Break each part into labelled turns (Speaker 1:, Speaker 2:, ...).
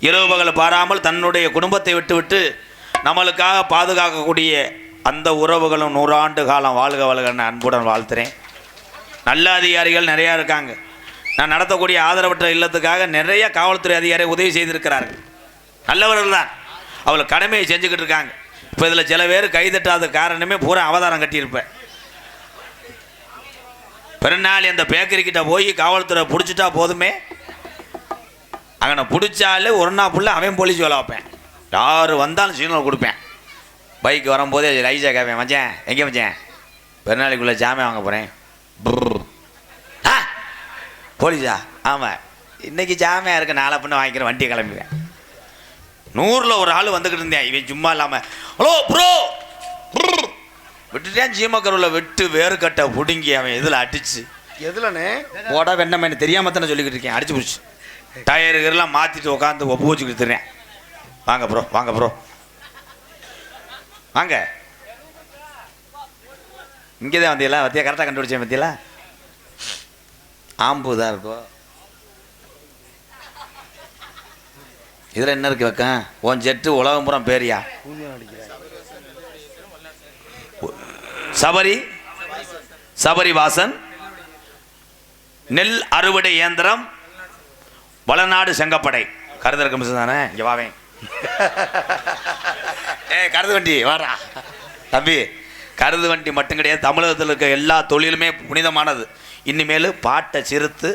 Speaker 1: இரவு பகல் பாராமல் தன்னுடைய குடும்பத்தை விட்டுவிட்டு நம்மளுக்காக பாதுகாக்கக்கூடிய அந்த உறவுகளும் நூறாண்டு காலம் வாழ்க வாழ்கன்னு அன்புடன் வாழ்த்துறேன். நல்ல அதிகாரிகள் நிறையா இருக்காங்க. நான் நடத்தக்கூடிய ஆதரவற்ற இல்லத்துக்காக நிறைய காவல்துறை அதிகாரி உதவி செய்திருக்கிறார்கள். நல்லவர்கள் தான். அவள் கடமையை செஞ்சுக்கிட்டு இருக்காங்க. இப்போ இதில் சில பேர் கைதட்டாத காரணமே பூரா அவதாரம் கட்டியிருப்பேன். பிறநாள் அந்த பேக்கரி கிட்ட போய் காவல்துறை பிடிச்சிட்டா போதுமே. அங்கே பிடிச்சாலே ஒரு நாள் ஃபுல்லாக அவன் போலீஸ் வேலை வைப்பேன் யார் வந்தாலும் சிக்னல் கொடுப்பேன். பைக் வரும்போதே லைஸாக கேட்பேன் மச்சான் எங்கே மச்சான்? பெருநாளைக்குள்ளே ஜாமான் வாங்க போகிறேன் ஆ? போலீஸா? ஆமாம் இன்னைக்கு ஜாமியா இருக்க நாளை பண்ண வாங்கிக்கிறேன் வண்டியை கிளம்பிடுவேன். நூறில் ஒரு ஆள் வந்துக்கிட்டு இருந்தேன் இவன் சும்மா இல்லாமல் ஹலோ ப்ரோ விட்டுட்டேன் ஜீமக்கருவில் விட்டு வேறு கட்டை பிடுங்கி அவன் இதில் அடிச்சு.
Speaker 2: எதுலண்ணே?
Speaker 1: போடா வெண்ணம் என்ன தெரியாம தானே சொல்லிக்கிட்டு இருக்கேன் அடிச்சு பிடிச்சி. டயருக்கெல்லாம் மாற்றிட்டு உட்காந்து ஒப்பு வச்சுக்கிட்டு வாங்க ப்ரோ வாங்க ப்ரோ வாங்க. இங்கே தான் வந்தீங்களா வத்தியா கரெக்டாக கண்டுபிடிச்சேன் பத்தியலா ஆம்பு தான் இருக்கும் இதில் என்ன இருக்கு வைக்கேன் உன் ஜெட்டு உலகம் புறம் பேரியா? சபரி சபரி வாசன் நெல் அறுவடை இயந்திரம் வளநாடு செங்கப்படை. கருதல் மிஸ் தானே? இங்கே வாவேன் ஏ கருது வண்டி வாரா தம்பி கருது வண்டி மட்டும் கிடையாது. தமிழகத்தில் இருக்க எல்லா தொழிலுமே புனிதமானது. இனிமேல் பாட்டை சிறுத்து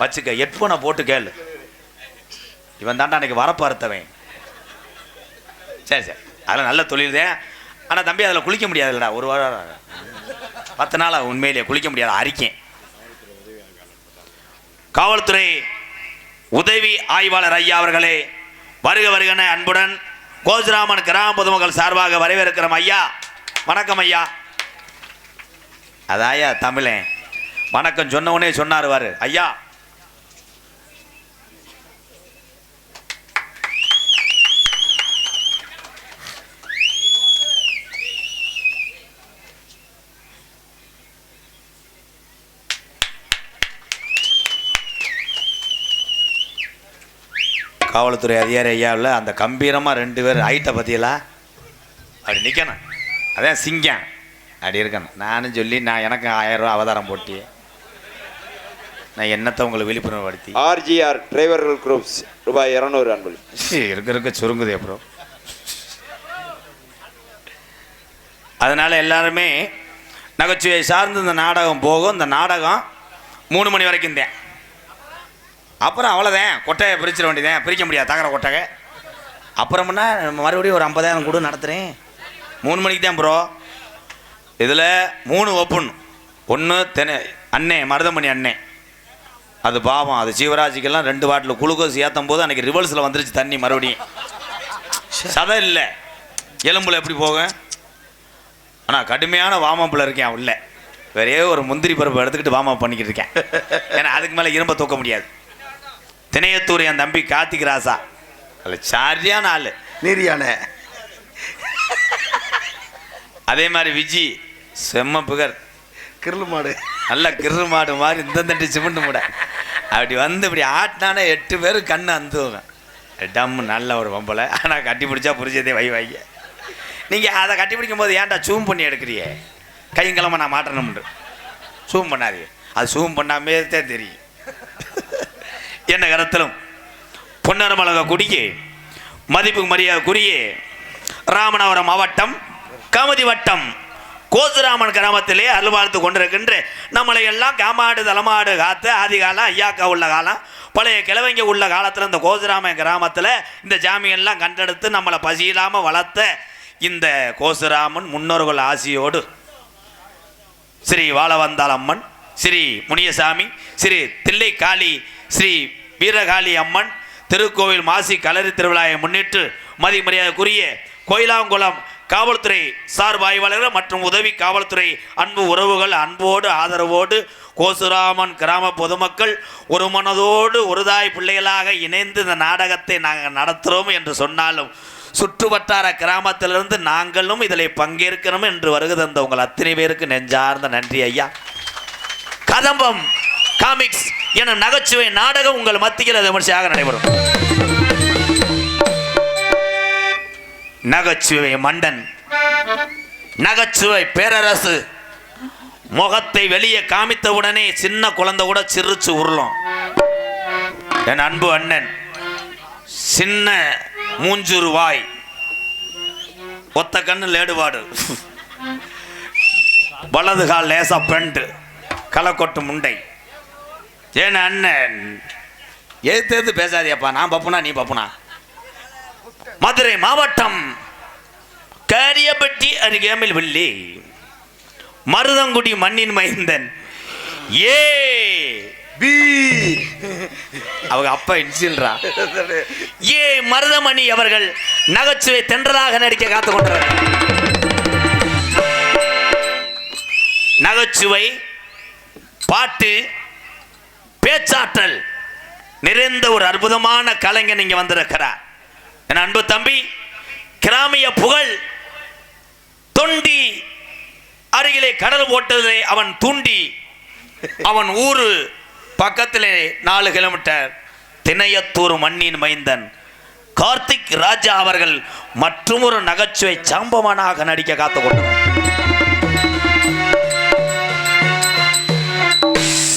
Speaker 1: வச்சுக்க. ஹெட்ஃபோனை போட்டு கேளு. இவன் தாண்டா அன்றைக்கி வரப்பு சரி சரி. அதில் நல்ல தொழில் தான். ஆனால் தம்பி அதில் குளிக்க முடியாதுல்லடா. ஒரு வாரம் பத்து நாள் உண்மையிலேயே. குளிக்க முடியாது. அறிக்கை காவல்துறை உதவி ஆய்வாளர் ஐயா அவர்களே வருக வருகன அன்புடன் கோஜராமன் கிராம பொதுமக்கள் சார்பாக வரவேற்கிறோம் ஐயா. வணக்கம் ஐயா. அதாயா தமிழன் வணக்கம் சொன்ன உடனே சொன்னார் வாரு ஐயா காவல்துறை அதிகாரி ஐயாவில் அந்த கம்பீரமாக ரெண்டு பேர் ஹைட்டை பற்றியெல்லாம் அப்படி நிற்கணும் அதான் சிங்கம். அப்படி இருக்கணும். நானும் சொல்லி நான் எனக்கு ஆயிரம் ரூபா அவதாரம் போட்டி நான் என்னத்தை உங்களை விழிப்புணர்வு படுத்தி
Speaker 3: ஆர்ஜிஆர் டிரைவர்கள் குரூப்ஸ் ரூபாய் இருநூறு அன்பளி
Speaker 1: இருக்க இருக்க சுருங்குதே அப்புறம் அதனால எல்லாருமே நகைச்சுவை சார்ந்து இந்த நாடகம் போகும். இந்த நாடகம் மூணு மணி வரைக்கும் தான். அப்புறம் அவ்வளோதான் கொட்டையை பிரிச்சிட வேண்டியதேன் பிரிக்க முடியாது. தகர கொட்டகை அப்புறம்னா மறுபடியும் ஒரு ஐம்பதாயிரம் கூட நடத்துகிறேன் மூணு மணிக்கு தான் ப்ரோ இதில் மூணு ஓப்பன் ஒன்று தென அண்ணே மருதமணி அண்ணே. அது பாவம். அது சிவராஜுக்கெல்லாம் ரெண்டு பாட்டில் குளுக்கோஸ் ஏற்றும் போது அன்றைக்கி ரிவர்ஸில் வந்துருச்சு தண்ணி மறுபடியும். சதை இல்லை. எலும்புல எப்படி போகும் ஆனால் கடுமையான வாமப்பில் இருக்கேன் உள்ள வேறே ஒரு முந்திரி பருப்பு எடுத்துக்கிட்டு வாமப் பண்ணிக்கிட்டு இருக்கேன். ஏன்னா அதுக்கு மேலே இரும்ப தூக்க முடியாது. திணையத்தூர் என் தம்பி கார்த்திக் ராசா. அதில் சரியான ஆள்.
Speaker 2: நீரியானே.
Speaker 1: அதே மாதிரி விஜி செம்ம புகர்
Speaker 2: கிருளு மாடு.
Speaker 1: நல்ல கிரு மாடு மாதிரி இந்த தண்டி சிமெண்ட் மூட. அப்படி வந்து இப்படி ஆட்டினானே எட்டு பேர் கண்ணு அந்துவங்க. டம்மு நல்ல ஒரு பொம்பளை. ஆனால் கட்டி பிடிச்சா புரிஞ்சதே வை வைங்க நீங்கள் அதை கட்டி பிடிக்கும் போது ஏன்டா சூம் பண்ணி எடுக்கிறியே கையங்கிழமை நான் மாட்டணும்னு. சூம் பண்ணாதீங்க. அது சூம் பண்ணாமே தான் தெரியும். என்ன கருத்திலும்? பொன்னரமலக குடியே மதிப்பு மரியாதைக்குரிய ராமநாதபுரம் மாவட்டம் கமதி வட்டம் கோசுராமன் கிராமத்திலே அலுவாழ்த்து கொண்டிருக்கின்ற நம்மளை எல்லாம் காமாடு தலமாடு காத்து ஆதி காலம் ஐயாக்கா உள்ள காலம் பழைய கிழவங்க உள்ள காலத்தில் இந்த கோசுராமன் கிராமத்தில் இந்த ஜாமியெல்லாம் கண்டெடுத்து நம்மளை பசியில்லாமல் வளர்த்த இந்த கோசுராமன் முன்னோர்கள் ஆசியோடு ஸ்ரீ வாழவந்தாள் அம்மன் ஸ்ரீ முனியசாமி ஸ்ரீ தில்லை காளி ஸ்ரீ வீரகாளி அம்மன் திருக்கோவில் மாசி கலரி திருவிழாவை முன்னிட்டு மதிமரியாதைக்குரிய கோயிலாங்குளம் காவல்துறை சார் ஆய்வாளர்கள் மற்றும் உதவி காவல்துறை அன்பு உறவுகள் அன்போடு ஆதரவோடு கோசுராமன் கிராம பொதுமக்கள் ஒரு மனதோடு ஒருதாய் பிள்ளைகளாக இணைந்து இந்த நாடகத்தை நாங்கள் நடத்துகிறோம் என்று சொன்னாலும் சுற்றுவட்டார கிராமத்திலிருந்து நாங்களும் இதில் பங்கேற்கணும் என்று வருகிறது அந்த உங்கள் அத்தனை பேருக்கு நெஞ்சார்ந்த நன்றி ஐயா. கதம்பம். காமிக்ஸ் என நகைச்சுவை நாடகம் உங்கள் மத்தியில் விமர்சையாக நடைபெறும். நகைச்சுவை மண்டன் நகைச்சுவை பேரரசு. முகத்தை வெளியே காமித்தவுடனே சின்ன குழந்தை கூட சிரிச்சு உருளும். என் அன்பு அண்ணன் சின்ன மூஞ்சூறு வாய் ஒத்த கண்ணு லேடுபாடு. வலது கால் லேசா பெண்டு கொட்டு முண்டை. ஏன் அண்ணன்? எதிர்த்து எதிர்த்து பேசாதியப்பா நான் பப்புனா நீ பப்புனா? மதுரை மாவட்டம் காரியப்பட்டி அருகேமில் வில்லி. மருதங்குடி மண்ணின் மைந்தன். ஏ.
Speaker 2: பி.
Speaker 1: அவங்க அப்பா இன்சில்ரா. ஏ. மருதமணி அவர்கள் நகைச்சுவை தென்றலாக நடிக்க காத்து கொண்டார் நகைச்சுவை பாட்டு பேச்சாற்றல் நிறைந்த ஒரு அற்புதமான கலைஞன் இங்க வந்திருக்கிறார். என் அன்பு தம்பி கிராமிய புகழ் தொண்டி அருகிலே கடல் ஓட்டதிலே அவன் தூண்டி அவன் ஊரு பக்கத்திலே நாலு கிலோமீட்டர் திணையத்தூர் மண்ணின் மைந்தன். கார்த்திக் ராஜா அவர்கள் மற்றும் ஒரு நகைச்சுவை சாம்பவனாக நடிக்க காத்துக்கொண்டார்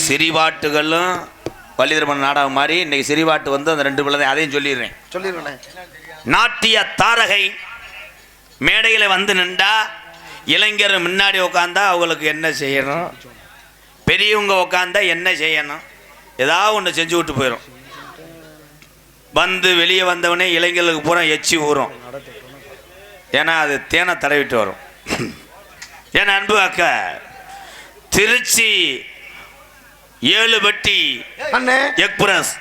Speaker 1: சிரிவாட்டுகளும் வள்ளிதர்மன் நாடகம் மாதிரி இன்னைக்கு சிரிவாட்டு வந்து அந்த ரெண்டு பிள்ளை அதையும் சொல்லிடுறேன்.
Speaker 2: சொல்லிடுறேண்ணே
Speaker 1: நாட்டிய தாரகை மேடையில் வந்து நின்றா இளைஞர் முன்னாடி உட்காந்தா அவங்களுக்கு என்ன செய்யணும்? பெரியவங்க உட்காந்தா என்ன செய்யணும்? ஏதாவது ஒன்று செஞ்சு விட்டு போயிடும் வந்து வெளியே வந்தவனே இளைஞர்களுக்கு பூரா எச்சி ஊறும். ஏன்னா அது தேனை தடவிட்டு வரும். ஏன்னா அன்பு அக்கா திருச்சி ஏழு பெட்டி
Speaker 2: அண்ணே.
Speaker 1: எக்ஸ்பிரஸ்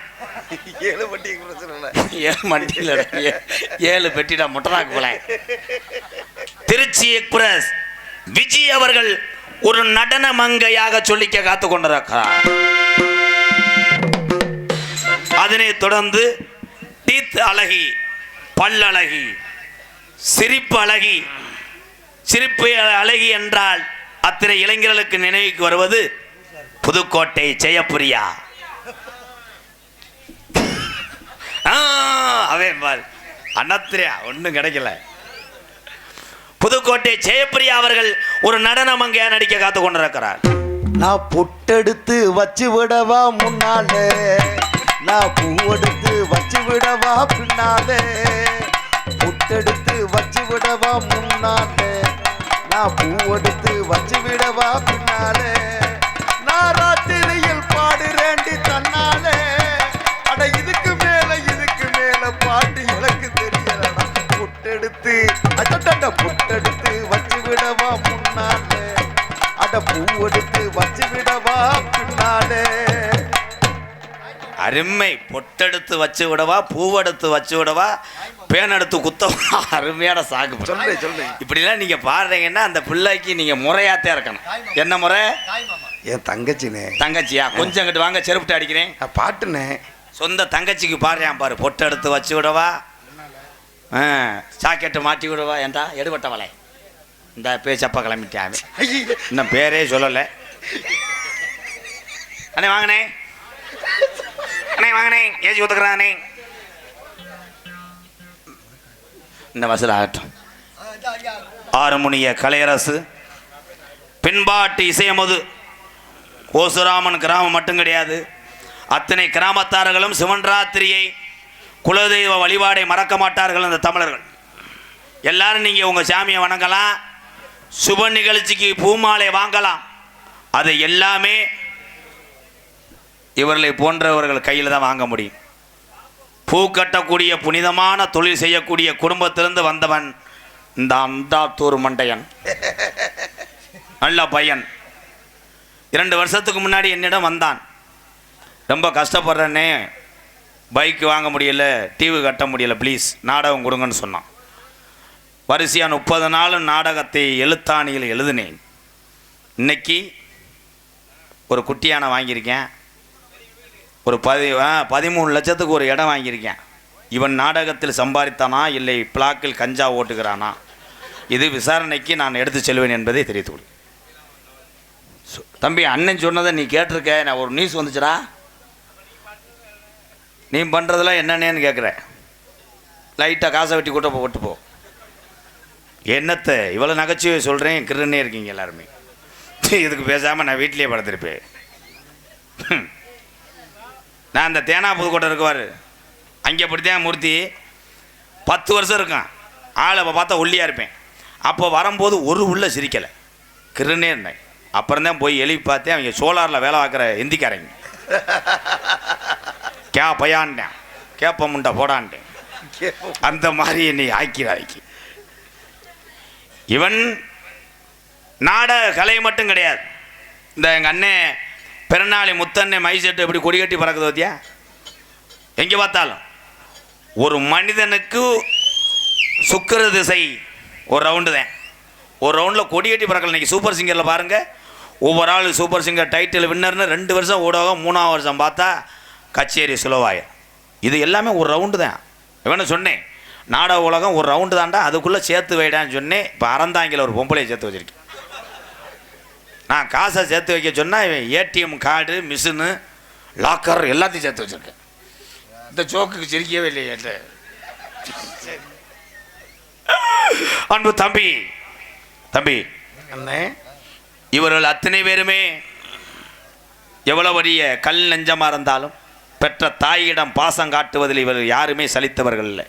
Speaker 2: ஏழு வட்டி இல்லை
Speaker 1: ஏழு மண்டியில் ஏழு பெட்டிடா முட்டனாக்கு போல. திருச்சி எக்ஸ்பிரஸ் விஜய் அவர்கள் ஒரு நடன மங்கையாக சொல்லிக்க காத்து கொண்டிருக்கிறார் அதனைத் தொடர்ந்து டீத் அழகி பல்லழகி சிரிப்பு அழகி சிரிப்பு அழகி என்றால் அத்தனை இளைஞர்களுக்கு நினைவுக்கு வருவது புதுக்கோட்டை ஜெயபுரியா அவே பார். அண்ணத்திரியா ஒன்றும் கிடைக்கல. புதுக்கோட்டை ஜெயபிரியா அவர்கள் ஒரு நடனம் அங்கே நடிக்க காத்து கொண்டிருக்கிறார்.
Speaker 2: நான் பொட்டெடுத்து வச்சு விடவா முன்னாலே. நான் பூவெடுத்து வச்சு விடவா பின்னாலே. பொட்டெடுத்து வச்சு விடவா முன்னாலே. நான் பூவெடுத்து வச்சு விடவா பின்னாலே. ராத்திரியில் பாடுறேண்டி தன்னாலே. அட இதுக்கு மேல இதுக்கு மேல பாட்டு எனக்கு தெரியலடா. பொட்டெடுத்து அட்டட்ட பொட்டெடுத்து வச்சு விடவா முன்னாலே. அட பூவெடுத்து வச்சு விடவா பின்னாலே.
Speaker 1: அருமை. பொட்டெடுத்து வச்சு விடவா பூவெடுத்து வச்சு விடவா பேனெடுத்து குத்தவா. அருமையான சாக்கு
Speaker 2: சொல்லு சொல்லு
Speaker 1: இப்படிலாம் நீங்க பாடுறீங்கன்னா அந்த பிள்ளைக்கு நீங்க முறையாத்தே இருக்கணும். என்ன முறை?
Speaker 2: என் தங்கச்சினே.
Speaker 1: தங்கச்சியா? கொஞ்சம் அங்கிட்டு வாங்க செருப்புட்டு அடிக்கிறேன்.
Speaker 2: பாட்டுனே.
Speaker 1: சொந்த தங்கச்சிக்கு பாடுறான் பாரு. பொட்டை எடுத்து வச்சு விடவா. சாக்கெட்டு மாட்டி விடவா. ஏன்டா எடுபட்ட வலை. இந்த பேச்சப்பா கிளம்பிட்டான் இன்னும் பேரே சொல்லலை. அண்ணே வாங்கண்ணே. அண்ணே வாங்கண்ணே. ஏசி ஒத்துக்கிறானே இந்த வசூல் ஆகட்டும். ஆறுமுனிய கலையரசு பின்பாட்டு இசையமுது ஓசுராமன் கிராமம் மட்டும் கிடையாது. அத்தனை கிராமத்தார்களும் சிவன்ராத்திரியை குலதெய்வ வழிபாடை மறக்க மாட்டார்கள் அந்த தமிழர்கள். எல்லாரும் நீங்கள் உங்கள் சாமியை வணங்கலாம். சுப நிகழ்ச்சிக்கு பூமாலை வாங்கலாம். அது எல்லாமே இவர்களை போன்றவர்கள் கையில் தான் வாங்க முடியும். பூ கட்டக்கூடிய புனிதமான தொழில் செய்யக்கூடிய குடும்பத்திலிருந்து வந்தவன் இந்த அந்தாத்தூர் மண்டையன். நல்ல பையன். இரண்டு வருஷத்துக்கு முன்னாடி என்னிடம் வந்தான். ரொம்ப கஷ்டப்படுறேனே பைக் வாங்க முடியல டிவி கட்ட முடியல ப்ளீஸ் நாடகம் கொடுங்கன்னு சொன்னான். வரிசையாக முப்பது நாள் நாடகத்தை எழுத்தாணியில் எழுதினேன். இன்னைக்கு ஒரு குட்டியானை வாங்கியிருக்கேன். ஒரு பதி ஆ, பதிமூணு லட்சத்துக்கு ஒரு இடம் வாங்கியிருக்கேன். இவன் நாடகத்தில் சம்பாதித்தானா இல்லை பிளாக்கில் கஞ்சா ஓட்டுகிறானா? இது விசாரணைக்கு நான் எடுத்து செல்வேன் என்பதை தெரிவித்து தம்பி அண்ணன் சொன்னதை நீ கேட்டிருக்க நான் ஒரு நியூஸ் வந்துச்சுடா. நீ பண்ணுறதெல்லாம் என்னென்னு கேட்குற லைட்டாக காசை வெட்டி கூட்ட போட்டு போ. என்னத்தை இவ்வளோ நகைச்சுவை சொல்கிறேன் கிருன்னே இருக்கீங்க எல்லாருமே. இதுக்கு பேசாமல் நான் வீட்லேயே படுத்திருப்பேன். நான் அந்த தேனா புதுக்கோட்டை இருக்குவார் அங்கே அப்படித்தான் மூர்த்தி. பத்து வருஷம் இருக்கான். ஆள் அப்போ பார்த்தா ஒல்லியாக இருப்பேன். அப்போ வரும்போது ஒரு உள்ள சிரிக்கலை. கிருன்னே இருந்தேன். அப்புறம் தான் போய் எழுப்பி பார்த்தேன் அவங்க சோலாரில் வேலை பார்க்குற இந்திக்காரங்க. கே பையான்ட்டேன். கேப்ப முண்டை போடான்ட்டேன். அந்த மாதிரி என்னை ஆக்கிறாய்க்கு இவன் நாடக கலை மட்டும் கிடையாது. இந்த எங்கள் அண்ணன் பிறநாளி முத்தண்ணே மைசெட்டு எப்படி கொடி கட்டி பறக்குது பார்த்தியா எங்கே பார்த்தாலும். ஒரு மனிதனுக்கு சுக்கிர திசை ஒரு ரவுண்டு தான். ஒரு ரவுண்டில் கொடி கட்டி பறக்கல. இன்னைக்கு சூப்பர் சிங்கரில் பாருங்கள் ஒவ்வொரு ஆள் சூப்பர் சிங்கர் டைட்டில் வின்னர்னு ரெண்டு வருஷம் ஊடகம் மூணாவது வருஷம் பார்த்தா கச்சேரி சுலவாயம் இது எல்லாமே ஒரு ரவுண்டு தான். வேணும் சொன்னேன் நாடக உலகம் ஒரு ரவுண்டு தான்டா அதுக்குள்ளே சேர்த்து வைடான்னு சொன்னேன். இப்போ அறந்தாங்கில ஒரு பொம்பளையை சேர்த்து வச்சிருக்கேன். நான் காசை சேர்த்து வைக்க சொன்னால் இவன் ஏடிஎம் கார்டு மிஷினு லாக்கர் எல்லாத்தையும் சேர்த்து வச்சுருக்கேன். இந்த ஜோக்குக்கு சிரிக்கவே இல்லையே அன்பு தம்பி தம்பி.
Speaker 2: அண்ணே.
Speaker 1: இவர்கள் அத்தனை பேருமே எவ்வளவு பெரிய கல் நெஞ்சமாக இருந்தாலும் பெற்ற தாயிடம் பாசம் காட்டுவதில் இவர்கள் யாருமே சலித்தவர்கள் இல்லை.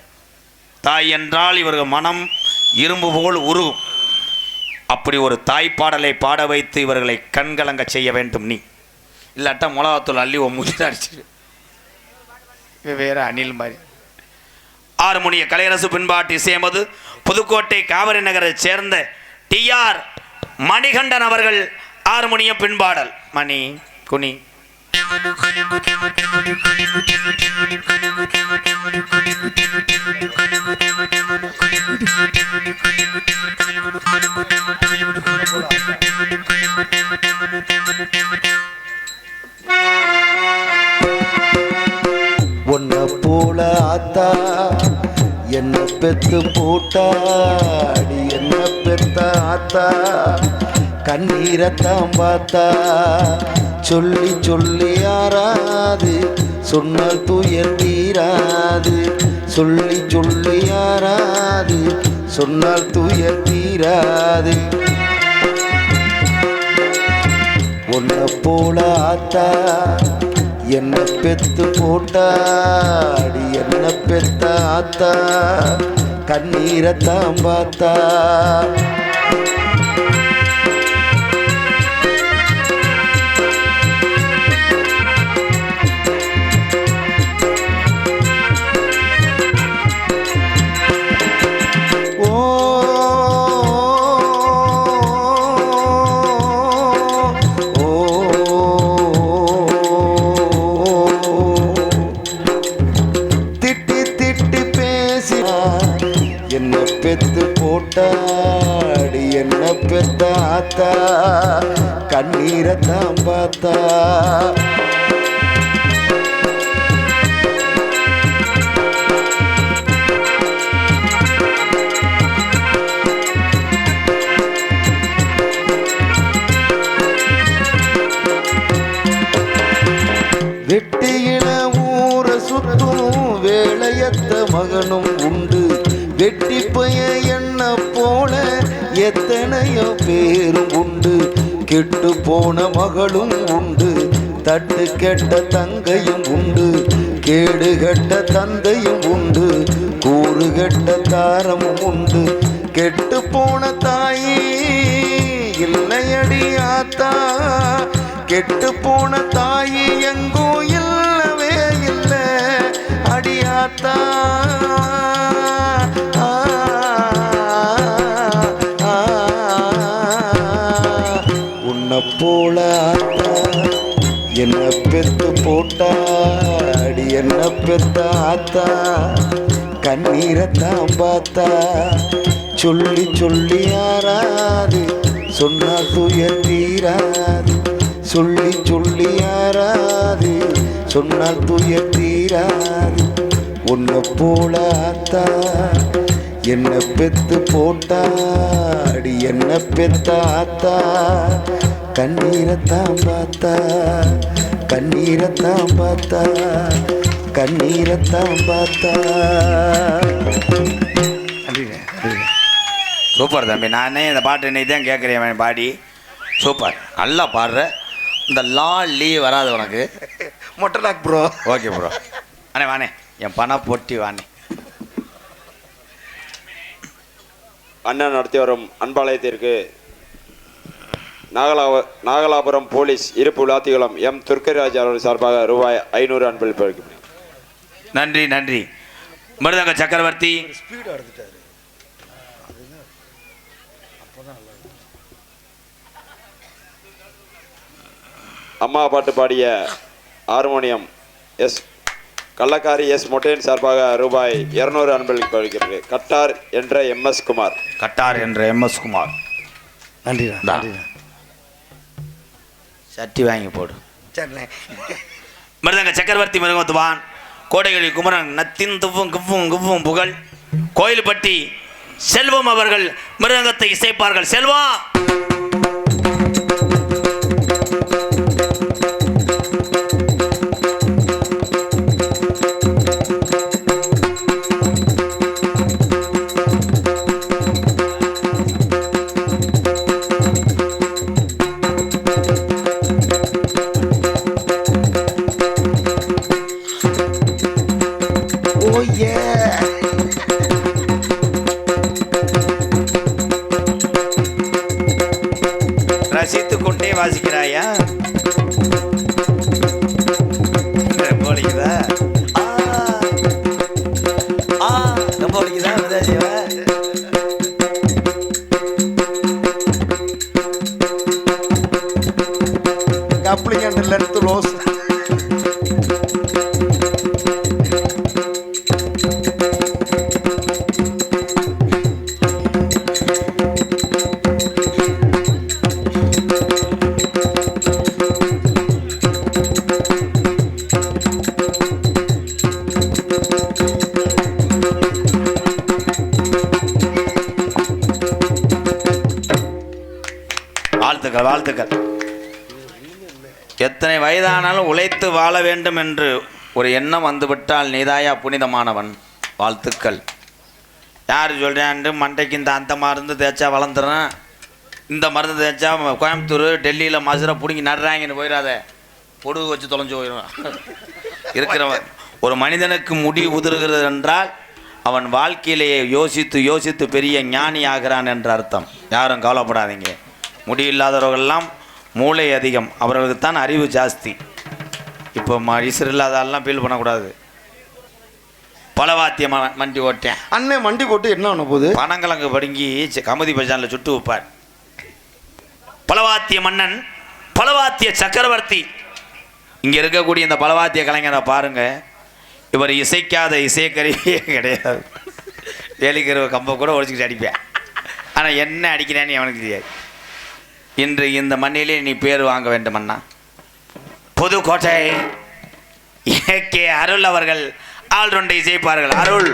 Speaker 1: தாய் என்றால் இவர்கள் மனம் இரும்பு போல் உருகும். அப்படி ஒரு தாய் பாடலை பாட வைத்து இவர்களை கண்கலங்க செய்ய வேண்டும் நீ. இல்லாட்டா மிளகாத்தூள் அள்ளி உன் மூஞ்சில அடிச்சிரு. வேற அணில் மாதிரி. ஆறுமுனிய கலையரசு பின்பாட்டு இசையமது புதுக்கோட்டை காவிரி நகரைச் சேர்ந்த டிஆர் மணிகண்டன் அவர்கள் ஆறுமணியம் பின்பாடல். மணி குனி.
Speaker 2: ஒன்ன போல ஆத்தா என்ன பெத்து போட்டா அடி என்ன பெத்த ஆத்தா கண்ணீரத்தாம் பார்த்தா. சொல்லி சொல்லி யாராது சொன்னால் துயர் தீராது. சொல்லி சொல்லி யாராது சொன்னால் துயர் தீராது. உன்னை போல ஆத்தா என்ன பெத்து போட்டாடி என்ன பெத்த ஆத்தா. கண்ணீரத்தான் பார்த்தா. என்ன பெத்து போட்டாடி என்ன பெத்த ஆத்தா கண்ணீரத்தான் பார்த்தா. வெட்டியில ஊரை சுத்தும் வேலையத்த மகனும் உண்டு. பைய என்ன போல எத்தனையோ பேரும் உண்டு. கெட்டு போன மகளும் உண்டு. தட்டு கெட்ட தங்கையும் உண்டு. கேடு கெட்ட தந்தையும் உண்டு. கூறு கெட்ட தாரமும் உண்டு. கெட்டு போன தாயி இல்லையடி ஆத்தா. கெட்டு போன தாயி எங்கோ இல்லவே இல்லை. அடியாத்தா என்ன பெத்து போட்டாடி என்ன பெத்த கண்ணீரை கண்ணீரத்தான் பார்த்தா. சொல்லி சொல்லி யாராது சொன்னா துயர் தீராது. சொல்லி சொல்லி யாராது சொன்னால் துயர் தீராது. உன்னை போலாத்தா என்ன பெத்து போட்டாடி என்ன பெத்தாத்தா கண்ணீரத்தான் பார்த்தா கண்ணீரத்தான் பார்த்தா கண்ணீரத்தான் பார்த்தா.
Speaker 1: சூப்பர் தம்பி நானே இந்த பாட்டு இன்னைக்கு தான் கேட்குறேன் பாடி. சூப்பர். நல்லா பாடுற. இந்த லா லீ வராது உனக்கு.
Speaker 2: மொட்டை டாக் ப்ரோ
Speaker 1: ஓகே ப்ரோ அண்ணே வாண்ணே. என் பண பொட்டி வாண்ணே.
Speaker 3: அண்ணன் நடத்தி வரும் அன்பாலயத்திற்கு நாகலாப நாகலாபுரம் போலீஸ் இருப்பு விளாத்திகுளம் எம். துர்க்கராஜ் அவர்கள் சார்பாக ரூபாய் ஐநூறு அன்பளிப்பு அளிக்கப்படுகிறது.
Speaker 1: நன்றி நன்றி. மிருதங்க சக்கரவர்த்தி.
Speaker 3: அம்மா பாட்டு பாடிய ஹார்மோனியம் எஸ். கள்ளக்காரி எஸ். மொட்டையன் சார்பாக ரூபாய் இருநூறு அன்பளிப்பு அளிக்கிறது கட்டார் என்ற எம். எஸ். குமார்.
Speaker 1: கட்டார் என்ற எம். எஸ். குமார்.
Speaker 2: நன்றிண்ணா
Speaker 1: இந்தா. சட்டி வாங்கி போடு.
Speaker 2: சரிண்ணே.
Speaker 1: மிருதங்க சக்கரவர்த்தி மிருகத்துவான் கோடைகளி குமரன் நத்தின் துவ்வும் குவ்வும் குவ்வும் புகழ். கோயில்பட்டி செல்வம் அவர்கள் மிருதங்கத்தை இசைப்பார்கள். செல்வம் ரசித்து கொண்டே வாசிக்கிறாயா? வயதானாலும் உழைத்து வாழ வேண்டும் என்று ஒரு எண்ணம் வந்துவிட்டால் நீதாயா புனிதமானவன். வாழ்த்துக்கள். யார் சொல்கிறான்ட்டு மண்டைக்கு இந்த அந்த மருந்து தேய்ச்சா வளர்ந்துறேன் இந்த மருந்து தேய்ச்சா கோயம்புத்தூர் டெல்லியில் மசுரை பிடுங்கி நடுறாங்கன்னு போயிடாத பொடுகு வச்சு தொலைஞ்சு போயிடும் இருக்கிறவன். ஒரு மனிதனுக்கு முடி உதிர்கிறது என்றால் அவன் வாழ்க்கையிலேயே யோசித்து யோசித்து பெரிய ஞானி ஆகிறான் என்ற அர்த்தம். யாரும் கவலைப்படாதீங்க. முடி இல்லாதவர்கள்லாம் மூளை அதிகம். அவர்களுக்கு தான் அறிவு ஜாஸ்தி. இப்போ மனுஷர் இல்லாதாலாம் ஃபீல் பண்ணக்கூடாது. பலவாத்திய ம- மண்டி ஓட்டேன்.
Speaker 2: அண்ணே மண்டி போட்டு என்ன பண்ண போகுது?
Speaker 1: பனங்கிழங்கு படுங்கி கமுதி பஜாரில் சுட்டு வைப்பார். பலவாத்திய மன்னன் பலவாத்திய சக்கரவர்த்தி. இங்கே இருக்கக்கூடிய இந்த பலவாத்திய கலைஞரை பாருங்க. இவர் இசைக்காத இசைக்கருவியே கிடையாது. வேலிக்கருவ கம்பை கூட ஒழிச்சிக்கிட்டு அடிப்பேன். ஆனால் என்ன அடிக்கிறேன்னு அவனுக்கு தெரியாது. இன்று இந்த மண்ணிலே நீ பேர் வாங்க வேண்டும் அண்ணா புதுக்கோட்டை கே அருள் அவர்கள் ஆல்ரவுண்டை இசைப்பார்கள். அருள்!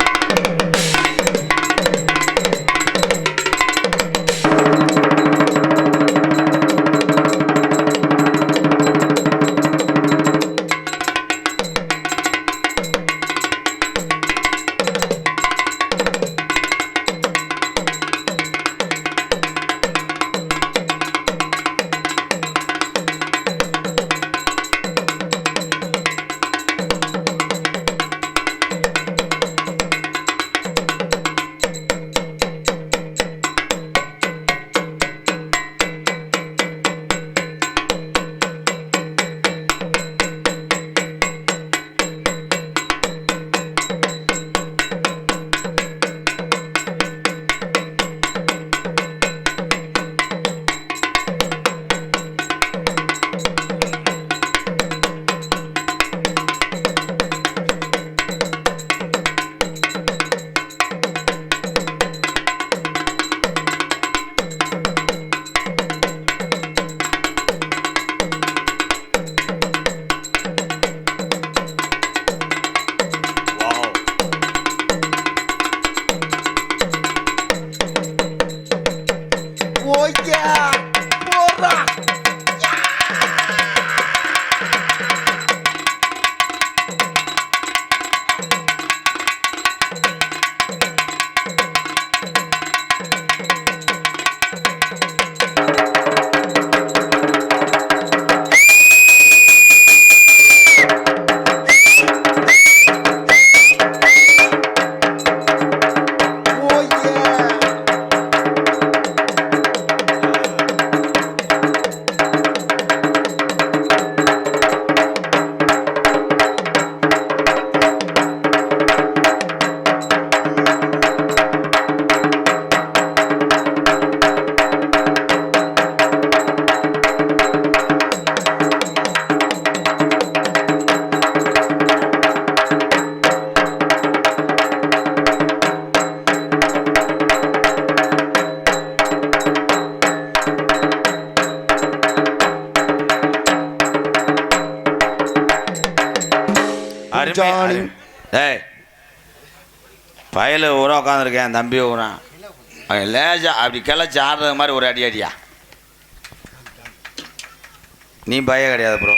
Speaker 1: அருமை. டேய் பயலு ஊரா உட்காந்துருக்கேன் தம்பி ஊரா. அவன் லேஜா அப்படி கிளச்சி ஆடுறது மாதிரி ஒரு அடி அடியா. நீ பய கிடையாது ப்ரோ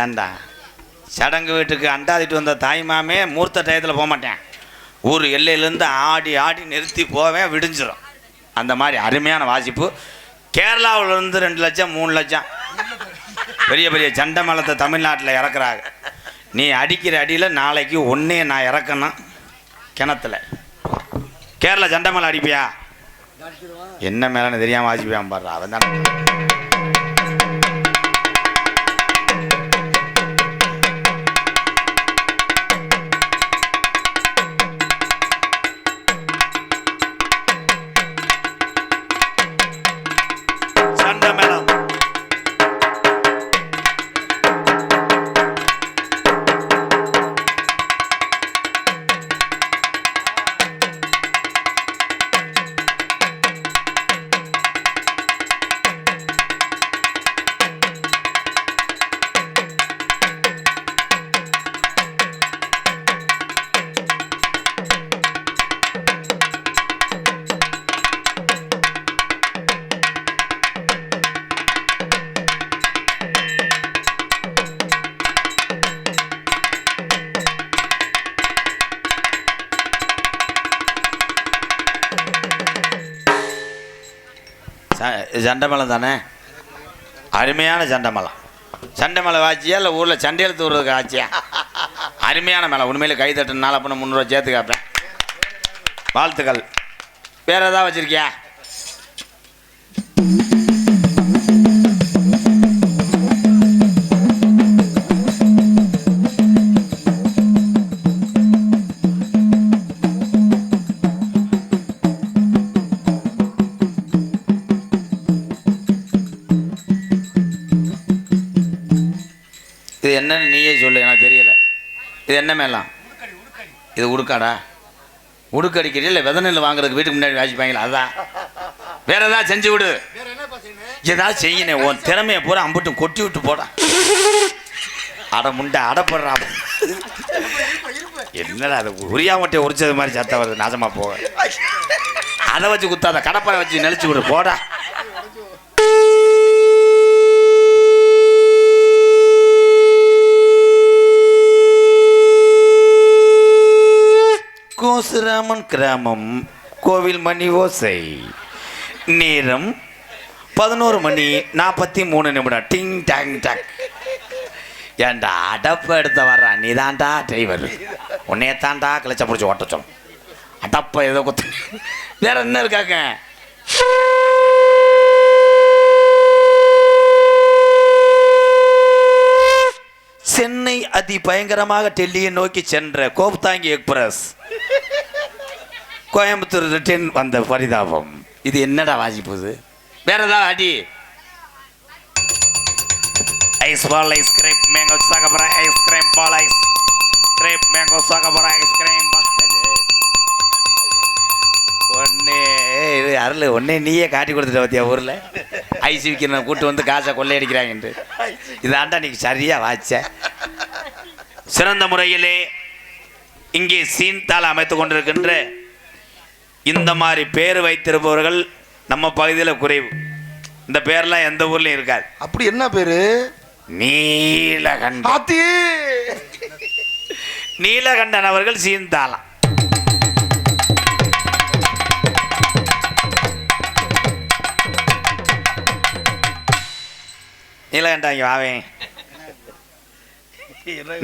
Speaker 1: வேண்டாம் சடங்கு வீட்டுக்கு அண்டாதிட்டு வந்த தாய்மாமே மூர்த்த டயத்தில் போக மாட்டேன். ஊர் எல்லையிலேருந்து ஆடி ஆடி நிறுத்தி போவேன் விடிஞ்சிடும் அந்த மாதிரி அருமையான வாசிப்பு. கேரளாவிலேருந்து ரெண்டு லட்சம் மூணு லட்சம். பெரிய பெரிய சண்டை மலத்தை தமிழ்நாட்டில் இறக்குறாங்க. நீ அடிக்கிற அடியில் நாளைக்கு ஒன்றே நான் இறக்கணும் கிணத்துல. கேரளா சண்டை மலை அடிப்பியா? என்ன மேலேன்னு தெரியாமல் வாசிப்பியான் பாடுறா அவன் தான். ச- சண்டை தானே? அருமையான சண்டை மேளம் சண்டை இல்லை ஊரில் சண்டை எழுத்து விடுறதுக்கு ஆச்சியா? அருமையான மலை. உண்மையில் கை தட்டுனால அப்போ முந்நூறுவா சேர்த்து காப்பேன். வாழ்த்துக்கள். வேறு எதாவது வச்சுருக்கியா? இது என்ன மேலாம் இது உடுக்காடா? உடுக்கடிக்கிறீ இல்லை வித நெல் வாங்குறதுக்கு வீட்டுக்கு முன்னாடி வாசிப்பாங்களா? அதான் வேற ஏதாவது செஞ்சு விடு. ஏதாவது செய்யணும் உன் திறமையை பூரா அம்புட்டு கொட்டி விட்டு போடா. அட முண்டை அடப்படுறா என்னடா அது உரியா மட்டை உரிச்சது மாதிரி சத்தம் வருது. நாசமா போக அதை வச்சு குத்தாத கடப்பாரை வச்சு நெளிச்சு விடு. போடா. கோசுராமன் கிராமம் கோவில் மணி ஓசை. நேரம் பதினோரு மணி நாற்பத்தி மூணு நிமிடம். டிங் டாங் டாக் ஏன்டா அடப்பு எடுத்த வர்றா? நீ தான்டா டிரைவர் உன்னைய தாண்டா கிளச்ச பிடிச்சி ஓட்ட சொல்லும் அடப்ப ஏதோ குத்து. வேற என்ன இருக்காங்க சென்னை அதி பயங்கரமாக டெல்லியை நோக்கி சென்ற கோப்தாங்கி எக்ஸ்பிரஸ். கோயம்புத்தூர் ரிட்டர்ன் வந்த பரிதாபம். இது என்னடா வாசிப்புது வேற ஏதாவது அடி ஐஸ் பால் ஐஸ் மேங்கோ சாகபர ஐஸ்கிரீம் பால் ஐஸ் கிரேப் மேங்கோ சாகபர ஐஸ் கிரீம் ஒன்னே இது அருள். ஒன்னே நீயே காட்டி கொடுத்துட்ட பத்தியா ஊரில்? ஐஸ் விற்கிற கூட்டு வந்து காசை கொள்ளையடிக்கிறாங்கன்ட்டு. இதாண்டா நீ சரியா வாச்ச சிறந்த முறையிலே இங்கே சீன் தாள அமைத்து கொண்டிருக்கின்ற இந்த மாதிரி பேர் வைத்திருப்பவர்கள் நம்ம பகுதியில் குறைவு. இந்த பேர்லாம் எந்த ஊர்லயும் இருக்காது.
Speaker 2: அப்படி என்ன பேரு?
Speaker 1: நீலகண்டன்.
Speaker 2: ஆத்தி!
Speaker 1: நீலகண்டன் அவர்கள் சீன்தாலாம் நீலகண்டன் வாவேன்.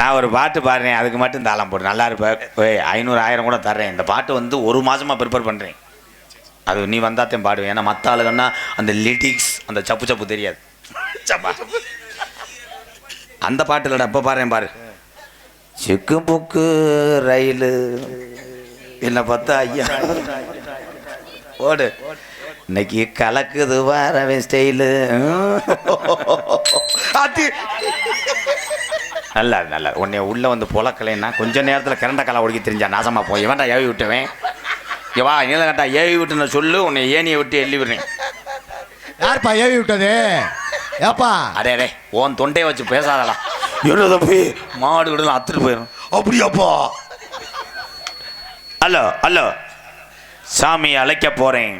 Speaker 1: நான் ஒரு பாட்டு பாடுறேன் அதுக்கு மட்டும் தாளம் போடு. நல்லா இருப்ப. ஓய் ஐநூறு ஆயிரம் கூட தர்றேன். இந்த பாட்டு வந்து ஒரு மாசமா ப்ரிப்பேர் பண்றேன். அது நீ வந்தாத்தையும் பாடுவேன். ஏன்னா மற்ற ஆளுங்கன்னா அந்த லிட்டிக்ஸ் அந்த சப்பு சப்பு தெரியாது. சப்பா. அந்த பாட்டு இல்லடா இப்போ பாடுறேன் பாரு. சிக்கு புக்கு ரயிலு. என்ன பார்த்தா ஐயா? ஓடு. இன்னைக்கு கலக்குது வரவன் ஸ்டைலு
Speaker 2: அது
Speaker 1: நல்லா நல்லா. உன்னை உள்ள வந்து புலக்கலைன்னா கொஞ்ச நேரத்தில் கரண்ட கலை ஒடுக்கி தெரிஞ்சா நாசமா போய் இவன்டா ஏவி விட்டுவேன். வா நீலகண்டா ஏவி விட்டுன்னு சொல்லு உன்னை ஏனியை விட்டு எள்ளி விடுறேன்.
Speaker 4: யார்ப்பா ஏவி விட்டது? ஏப்பா?
Speaker 1: அடே அடே உன் தொண்டையை வச்சு பேசாதடா. என்ன தம்பி? மாடு விடலாம் அத்துட்டு போயிடும்
Speaker 2: அப்படியாப்பா?
Speaker 1: Hello hello. சாமி அழைக்க போறேன்.